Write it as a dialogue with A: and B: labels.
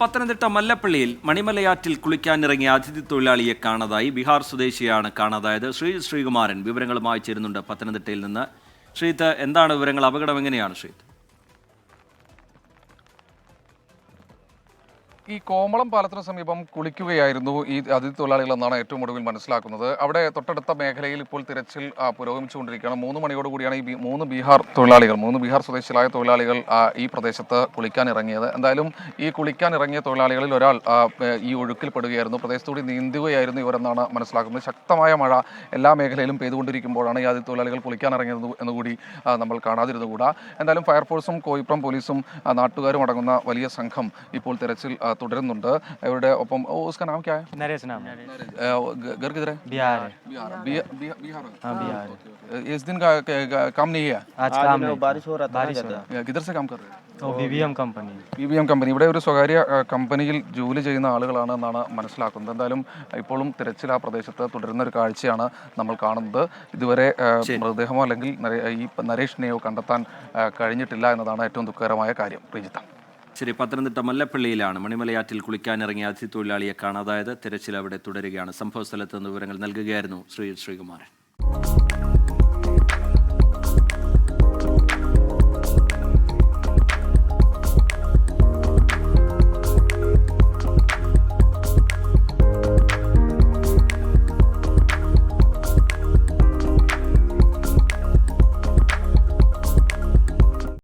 A: പത്തനംതിട്ട മല്ലപ്പള്ളിയിൽ മണിമലയാറ്റിൽ കുളിക്കാനിറങ്ങിയ അതിഥി തൊഴിലാളിയെ കാണാതായി ബീഹാർ സ്വദേശിയാണ് കാണാതായത്. ശ്രീ ശ്രീകുമാരൻ വിവരങ്ങളുമായി ചേരുന്നുണ്ട് പത്തനംതിട്ടയിൽ നിന്ന്. ശ്രീത്ത് എന്താണ് വിവരങ്ങൾ? അപകടം എങ്ങനെയാണ് ശ്രീത്ത്?
B: ഈ കോമളം പാലത്തിന് സമീപം കുളിക്കുകയായിരുന്നു ഈ അതിഥി തൊഴിലാളികൾ എന്നാണ് ഏറ്റവും ഒടുവിൽ മനസ്സിലാക്കുന്നത്. അവിടെ തൊട്ടടുത്ത മേഖലയിൽ ഇപ്പോൾ തിരച്ചിൽ പുരോഗമിച്ചുകൊണ്ടിരിക്കുകയാണ്. മൂന്ന് മണിയോടുകൂടിയാണ് ഈ മൂന്ന് ബീഹാർ തൊഴിലാളികൾ മൂന്ന് ബീഹാർ സ്വദേശികളായ തൊഴിലാളികൾ ഈ പ്രദേശത്ത് കുളിക്കാൻ ഇറങ്ങിയത്. എന്തായാലും ഈ കുളിക്കാൻ ഇറങ്ങിയ തൊഴിലാളികളിൽ ഒരാൾ ഈ ഒഴുക്കിൽപ്പെടുകയായിരുന്നു പ്രദേശത്തുകൂടി നീന്തുകയായിരുന്നു ഇവരെന്നാണ് മനസ്സിലാക്കുന്നത്. ശക്തമായ മഴ എല്ലാ മേഖലയിലും പെയ്തുകൊണ്ടിരിക്കുമ്പോഴാണ് ഈ അതിഥി തൊഴിലാളികൾ കുളിക്കാൻ ഇറങ്ങിയത് എന്നുകൂടി നമ്മൾ കാണാതിരുന്നുകൂടാ. എന്തായാലും ഫയർഫോഴ്സും കോയിപ്രം പോലീസും നാട്ടുകാരും അടങ്ങുന്ന വലിയ സംഘം ഇപ്പോൾ തെരച്ചിൽ തുടരുന്നുണ്ട് ഇവരുടെ ഒപ്പം ഓ, ഉസ്കാ നാം ക്യാ ഹൈ?
C: नरेश नाम है
B: अ, घ- घर किधर है
C: बिहार है
B: बिहार बिहार बिहार बिहार
C: हाँ बिहार है
B: ओके, ओके। इस दिन का का- का- काम नहीं है
C: आज काम नहीं
D: बारिश हो रहा था
C: बारिश हो रहा
B: या, किधर से काम कर रहे हैं
C: तो BBM company
B: P B M company ഇവിടെ ഒരു സ്വകാര്യ ആ, കമ്പനിയിൽ ജോലി ചെയ്യുന്ന ആളുകളാണ് എന്നാണ് മനസ്സിലാക്കുന്നത് എന്തായാലും ഇപ്പോഴും തിരച്ചിൽ ആ പ്രദേശത്ത് തുടരുന്ന ഒരു കാഴ്ചയാണ് നമ്മൾ കാണുന്നത് ഇതുവരെ ആ, മൃതദേഹമോ അല്ലെങ്കിൽ നരേ- ഈ നരേഷിനെയോ കണ്ടെത്താൻ ആ, കഴിഞ്ഞിട്ടില്ല എന്നതാണ് ഏറ്റവും ദുഃഖകരമായ കാര്യം പ്രീജിത്ത
A: ശരി പത്തനംതിട്ട മല്ലപ്പള്ളിയിലാണ് മണിമലയാറ്റിൽ കുളിക്കാനിറങ്ങിയ അതിഥി തൊഴിലാളിയെ കാണാതായത്. തിരച്ചിൽ അവിടെ തുടരുകയാണ്. സംഭവ സ്ഥലത്ത് നിന്ന് വിവരങ്ങൾ നൽകുകയായിരുന്നു ശ്രീ ശ്രീകുമാരൻ.